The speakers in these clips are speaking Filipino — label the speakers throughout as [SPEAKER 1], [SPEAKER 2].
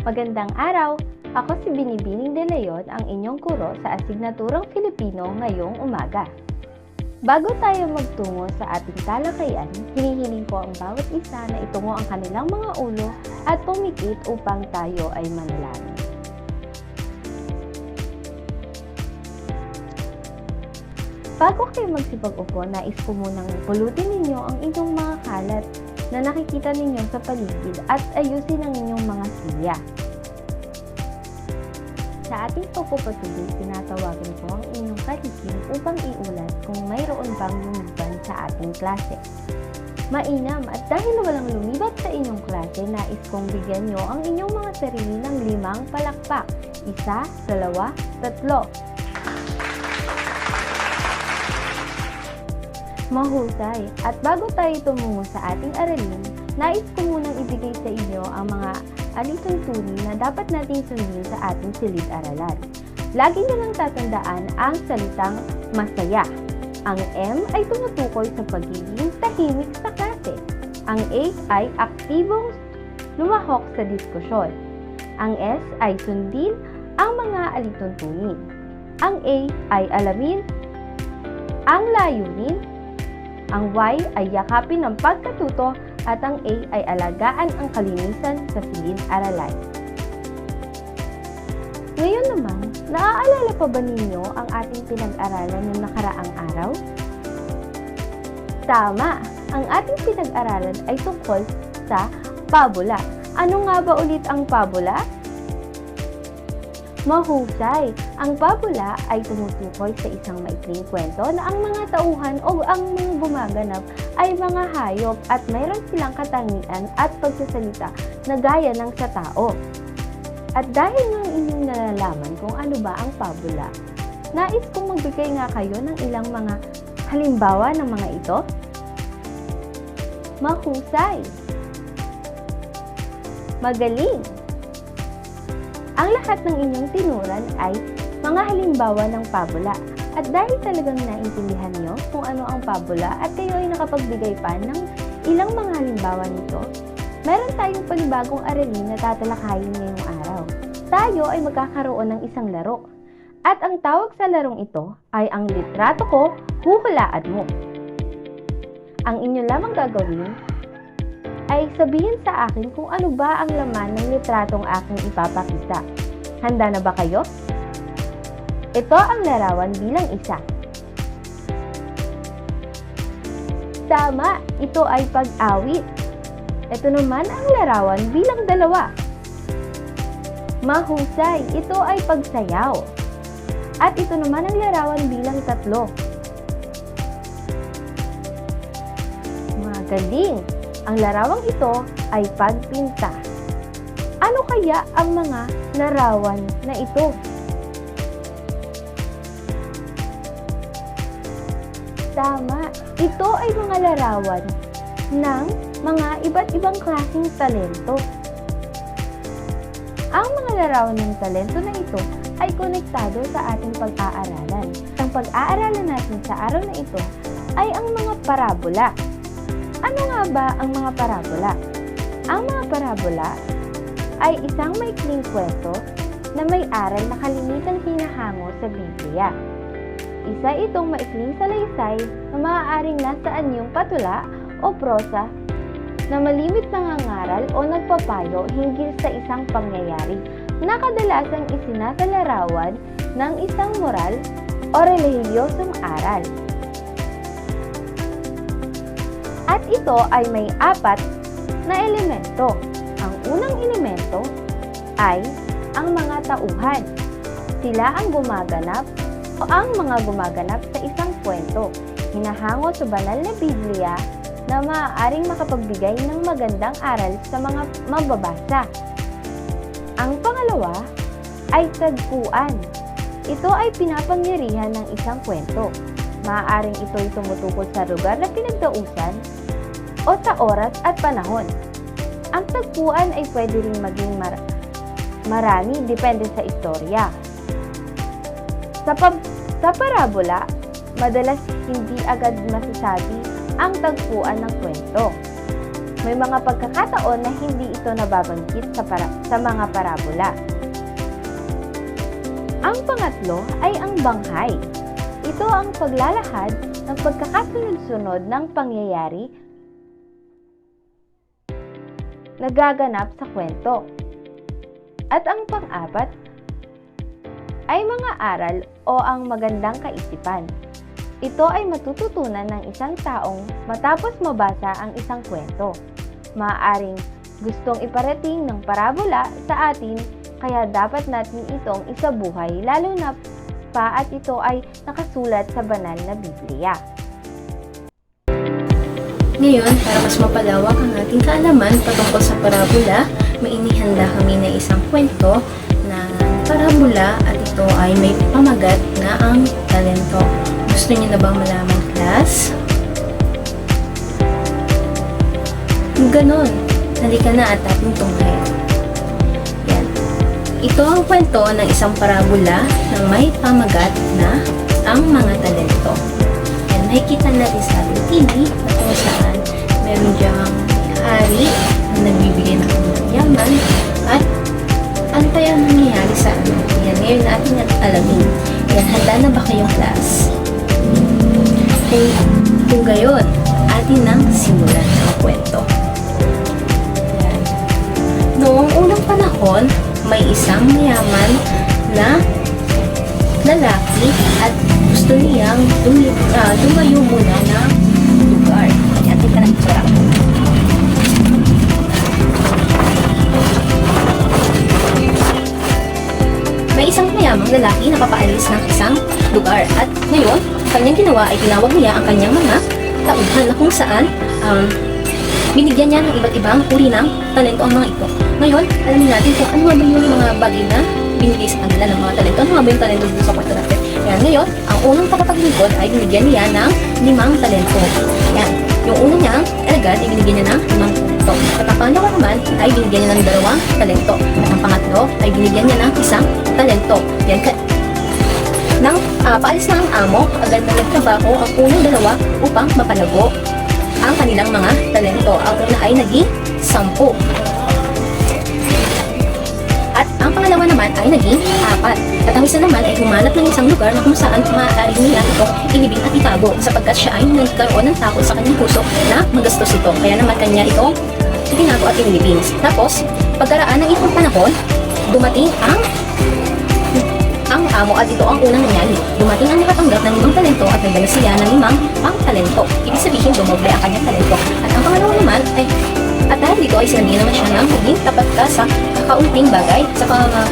[SPEAKER 1] Magandang araw! Ako si Binibining De Leon, ang inyong kuro sa asignaturang Filipino ngayong umaga. Bago tayo magtungo sa ating talakayan, hinihiling ko ang bawat isa na itungo ang kanilang mga ulo at pumikit upang tayo ay manalangin. Bago kayo magsipag-upo, nais ko munang pulutin ninyo ang inyong mga kalat na nakikita ninyo sa paligid at ayusin ang inyong mga silya. Sa ating pagpupatuloy, tinatawagan ko ang inyong kalikim upang iulat kung mayroon bang lumiban sa ating klase. Mainam at dahil walang lumibat sa inyong klase, nais kong bigyan nyo ang inyong mga sarili ng limang palakpak. Isa, dalawa, tatlo. Mahusay. At bago tayo tumungo sa ating aralin, nais ko munang ibigay sa inyo ang mga alituntunin na dapat nating sundin sa ating silid-aralan. Lagi nyo lang tatandaan ang salitang masaya. Ang M ay tumutukoy sa pagiging tahimik sa klase. Ang A ay aktibong lumahok sa diskusyon. Ang S ay sundin ang mga alituntunin. Ang A ay alamin ang layunin ang Y ay yakapin ng pagkatuto at ang A ay alagaan ang kalinisan sa silid-aralan. Ngayon naman, naaalala pa ba ninyo ang ating pinag-aralan ng nakaraang araw? Tama! Ang ating pinag-aralan ay tungkol sa pabula. Ano nga ba ulit ang pabula? Mahusay! Ang pabula ay tumutukoy sa isang maikling kwento na ang mga tauhan o ang mga gumaganap ay mga hayop at mayroon silang katangian at pagsasalita na gaya ng sa tao. At dahil nga inyong nalalaman kung ano ba ang pabula, nais kong magbigay nga kayo ng ilang mga halimbawa ng mga ito. Mahusay! Magaling! Ang lahat ng inyong tinuran ay mga halimbawa ng pabula. At dahil talagang naintindihan nyo kung ano ang pabula at kayo ay nakapagbigay pa ng ilang mga halimbawa nito, meron tayong panibagong aralin na tatalakayin ngayong araw. Tayo ay magkakaroon ng isang laro. At ang tawag sa larong ito ay ang litrato ko, huhulaan mo. Ang inyo lamang gagawin ay sabihin sa akin kung ano ba ang laman ng litratong aking ipapakita. Handa na ba kayo? Ito ang larawan bilang isa. Tama, ito ay pag-awit. Ito naman ang larawan bilang dalawa. Mahusay, ito ay pagsayaw. At ito naman ang larawan bilang tatlo. Magaling! Ang larawang ito ay pagpinta. Ano kaya ang mga larawan na ito? Tama, ito ay mga larawan ng mga iba't ibang klaseng talento. Ang mga larawan ng talento na ito ay konektado sa ating pag-aaralan. Ang pag-aaralan natin sa araw na ito ay ang mga parabola. Ano nga ba ang mga parabola? Ang mga parabola ay isang maikling kwento na may aral na kalimitang hinahango sa Biblia. Isa itong maikling salaysay na maaaring nasaan yung patula o prosa na malimit nangangaral o nagpapayo hinggil sa isang pangyayari na kadalasang isinasalarawan ng isang moral o relihiyosong aral. Ito ay may apat na elemento. Ang unang elemento ay ang mga tauhan. Sila ang gumaganap o ang mga gumaganap sa isang kwento. Hinahango sa banal na Biblia na maaaring makapagbigay ng magandang aral sa mga mababasa. Ang pangalawa ay tagpuan. Ito ay pinapangyarihan ng isang kwento. Maaaring ito ay tumutukol sa lugar na pinagdausan o sa oras at panahon. Ang tagpuan ay pwede rin maging mar- marami depende sa istorya. Sa, pab- sa parabola, madalas hindi agad masasabi ang tagpuan ng kwento. May mga pagkakataon na hindi ito nababanggit sa, para- sa mga parabola. Ang pangatlo ay ang banghay. Ito ang paglalahad ng pagkakasunod-sunod ng pangyayari nagaganap sa kwento. At ang pang-apat ay mga aral o ang magandang kaisipan. Ito ay matututunan ng isang taong matapos mabasa ang isang kwento. Maaaring gustong iparating ng parabola sa atin kaya dapat natin itong isabuhay lalo na pa at ito ay nakasulat sa banal na Biblia.
[SPEAKER 2] Ngayon, para mas mapalawak ang ating kaalaman patungkol sa parabola, may inihanda kami na isang kwento na parabola at ito ay may pamagat na ang talento. Gusto niyo na bang malaman, class? Ganon, halika na at ating tunghayan. Yan. Ito ang kwento ng isang parabola na may pamagat na ang mga talento. Yan, nakikita natin sa ating TV na kung saan diyang hari na nagbibigay ng yaman at ano kaya ang nangyayari sa ano? Yan, ngayon natin alamin. Yan, handa na ba kayong class? Okay, kung gayon, atin nang simulan ang kwento. Yan. Noong unang panahon, may isang mayaman na lalaki at gusto niyang lumi, ah, lumayo muna ng May isang mayamang lalaki na papaalis ng isang lugar at ngayon, ang kanyang ginawa ay tinawag niya ang kanyang mga tauhan na kung saan um, binigyan niya ng iba't ibang uri ng talento ang mga ito. Ngayon, alamin natin kung ano ba yung mga bagay na binigay sa kanila ng mga talento. Ano nga ba yung talento dito sa kwarto natin? Yan, ngayon, ang unang tagapaglingkod ay binigyan niya ng limang talento. Yan, yung una niyang alagad ay binigyan niya ng limang talento. At ang naman ay binigyan niya ng dalawang talento. At ang pangatlo ay binigyan niya ng isang talento. Yan, nang ah, paalis na ang amo, agad na nagtrabaho ang unang dalawa upang mapalago ang kanilang mga talento. Ang una ay naging sampu. Pangalawa naman ay naging apat. At ang isa naman ay humanap ng isang lugar na kung saan maaari niya ito ilibing at itago sapagkat siya ay nagkaroon ng takot sa kanyang puso na magastos ito. Kaya naman kanya ito itinago at inilibing. Tapos, pagkaraan ng isang panahon, dumating ang ang amo at ito ang unang nangyari. Dumating ang nakatanggap ng limang talento at nagdala siya ng limang pang talento. Ibig sabihin, dumoble ang kanyang talento. At ang pangalawa naman ay at dito ay sinabi naman siya ng maging tapat ka sa kakaunting bagay sa pamama,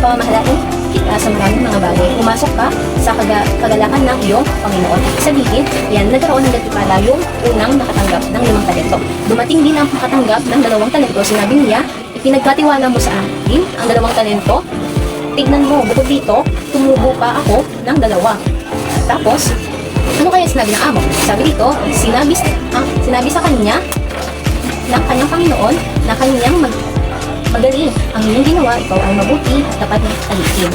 [SPEAKER 2] pamamahalain kita sa maraming mga bagay. Pumasok ka sa kaga, kagalakan ng iyong Panginoon. Sabihin, yan, nagkaroon ng gatipala yung unang nakatanggap ng limang talento. Dumating din ang makatanggap ng dalawang talento. Sinabi niya, ipinagkatiwala mo sa akin ang dalawang talento tignan mo, bukod dito, tumubo pa ako ng dalawa. Tapos, ano kaya sinabi ng amo? Sabi dito, sinabi, ah, sinabi sa kanya ng kanyang Panginoon na kanyang mag, magaling. Ang iyong ginawa, ikaw ay mabuti at dapat na. Yan.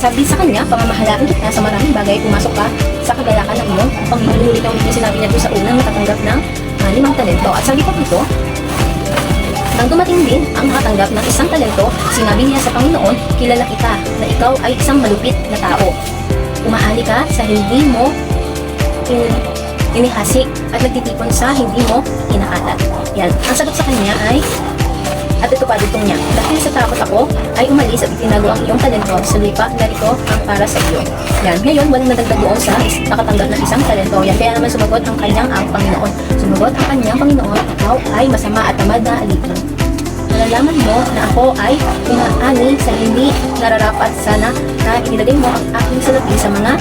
[SPEAKER 2] Sabi sa kanya, pamamahalaan kita sa maraming bagay, pumasok ka sa kagalakan ng iyong Panginoon. Ulit ang ulit sinabi niya doon sa unang nakatanggap ng ah, limang talento. At sabi pa dito, nang dumating din ang nakatanggap ng isang talento, sinabi niya sa Panginoon, kilala kita na ikaw ay isang malupit na tao. Umaali ka sa hindi mo in- inihasik at nagtitipon sa hindi mo inaalat. Yan. Ang sagot sa kanya ay, at ito pa dito niya, dahil sa takot ako, ay umalis at itinago ang iyong talento sa lipa na ito ang para sa iyo. Yan. Ngayon, walang nadagdag doon sa nakatanggap ng isang talento. Yan. Kaya naman sumagot ang kanyang ang Panginoon. Sumagot ang kanyang Panginoon, ikaw ay masama at tamad na alipin. Nalalaman mo na ako ay umaani sa hindi nararapat sana na inilagay mo ang aking salapi sa mga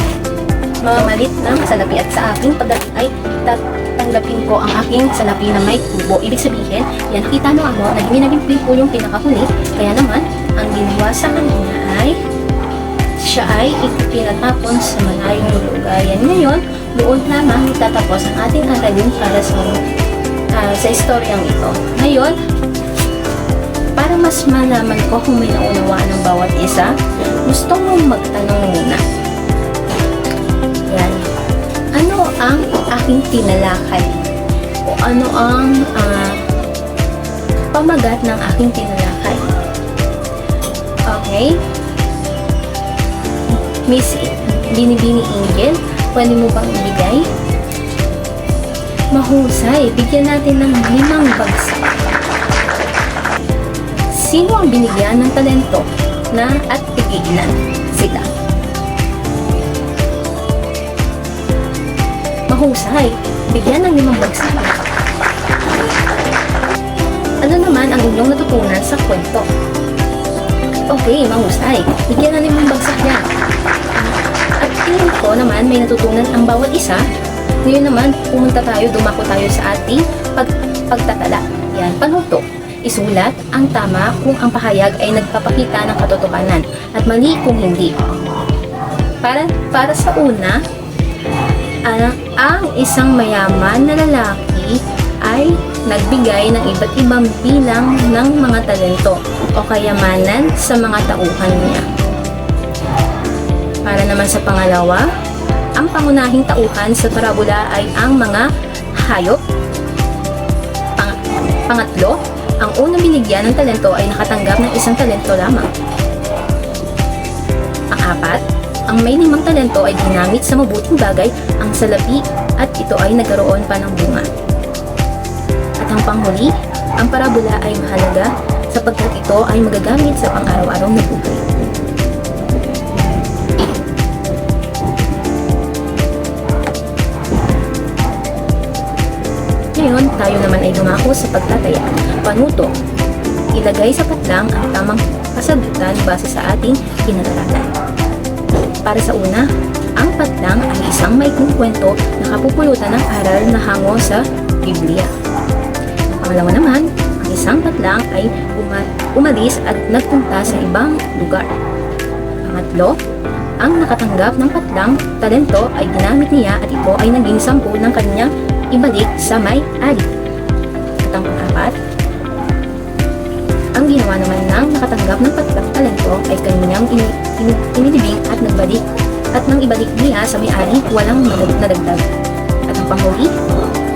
[SPEAKER 2] mamamalit ng salapi at sa aking pagdating ay tatanggapin ko ang aking salapi na may tubo. Ibig sabihin, yan kita no ano, na ginagimpi ko yung pinakahuli. Kaya naman, ang ginawa sa kanya ay siya ay ipinatapon sa malayong lulugayan. Ngayon, doon lamang itatapos ang ating aralin para sa ah, sa istoryang ito. Ngayon, para mas malaman ko kung may naunawaan ng bawat isa, gusto mong magtanong muna. Yan. ang aking tinalakay? O ano ang ah, pamagat ng aking tinalakay? Okay? Miss Binibini Angel, pwede mo bang ibigay? Mahusay, bigyan natin ng limang bagsak. Sino ang binigyan ng talento na at pigilan sila? Mahusay, bigyan ng limang bagsak. Ano naman ang inyong natutunan sa kwento? Okay, mahusay. Bigyan ng limang bagsak yan. At tingin ko naman may natutunan ang bawat isa. Ngayon naman, pumunta tayo, dumako tayo sa ating pag pagtatala. Yan, panuto. Isulat ang tama kung ang pahayag ay nagpapakita ng katotohanan at mali kung hindi. Para, para sa una, ang, ang isang mayaman na lalaki ay nagbigay ng iba't ibang bilang ng mga talento o kayamanan sa mga tauhan niya. Para naman sa pangalawa, ang pangunahing tauhan sa parabola ay ang mga hayop. Pang- pangatlo, ang unang binigyan ng talento ay nakatanggap ng isang talento lamang. Pang-apat, ang may limang talento ay ginamit sa mabuting bagay ang salapi at ito ay nagkaroon pa ng bunga. At ang panghuli, ang parabola ay mahalaga sapagkat ito ay magagamit sa pang-araw-araw na buhay. Tayo naman ay dumako sa pagtataya. Panuto, ilagay sa patlang ang tamang kasagutan base sa ating pinag-aralan. Para sa una, ang patlang ay isang maikling kwento na kapupulutan ng aral na hango sa Biblia. Pangalawa naman, ang isang patlang ay uma- umalis at nagpunta sa ibang lugar. Pangatlo, ang nakatanggap ng patlang talento ay ginamit niya at ito ay naging sampu ng kanyang ibalik sa may-ari. At ang pang-apat, ang ginawa naman ng nakatanggap ng patlang talento ay kanyang ini- ini- inilibing at nagbalik at nang ibalik niya sa may-ari walang nadag- nadagdag. At ang panghuli,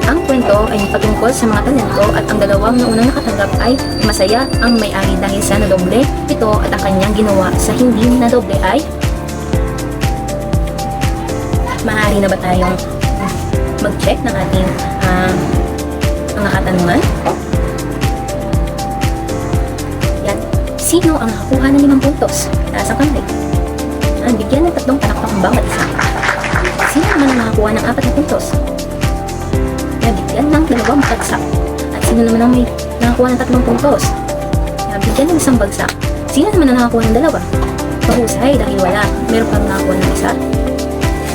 [SPEAKER 2] ang kwento ay patungkol sa mga talento at ang dalawang na unang nakatanggap ay masaya ang may-ari dahil sa nadoble ito at ang kanyang ginawa sa hindi nadoble ay maaari na ba tayong mag-check ng ating ah, mga katanungan? Yan. Sino ang nakakuha ng limang puntos? Taas ang kamay. Ang bigyan ng tatlong palakpak bawat isa. Sino naman ang nakakuha ng apat na puntos? Yan, bigyan ng dalawang bagsak. At sino naman ang may nakakuha ng tatlong puntos? Yan, bigyan ng isang bagsak. Sino naman ang nakakuha ng dalawa? Mahusay dahil wala. Meron kang nakakuha ng isa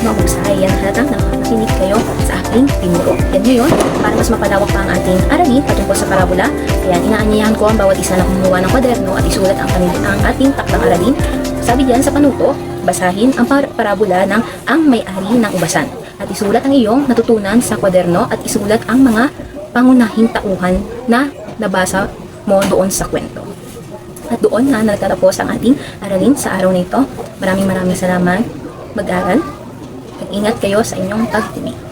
[SPEAKER 2] mahusay. Yan halatang nakakakinig kayo sa aking tinuro. Yan ngayon, para mas mapalawak pa ang ating aralin patungkol sa parabola, kaya inaanyayahan ko ang bawat isa na kumuha ng kwaderno at isulat ang, ang ating takdang aralin. Sabi diyan sa panuto, basahin ang par- parabola ng ang may-ari ng ubasan. At isulat ang iyong natutunan sa kwaderno at isulat ang mga pangunahing tauhan na nabasa mo doon sa kwento. At doon na nagtatapos ang ating aralin sa araw na ito. Maraming maraming salamat. Mag-aral. Mag-ingat kayo sa inyong pagtinig.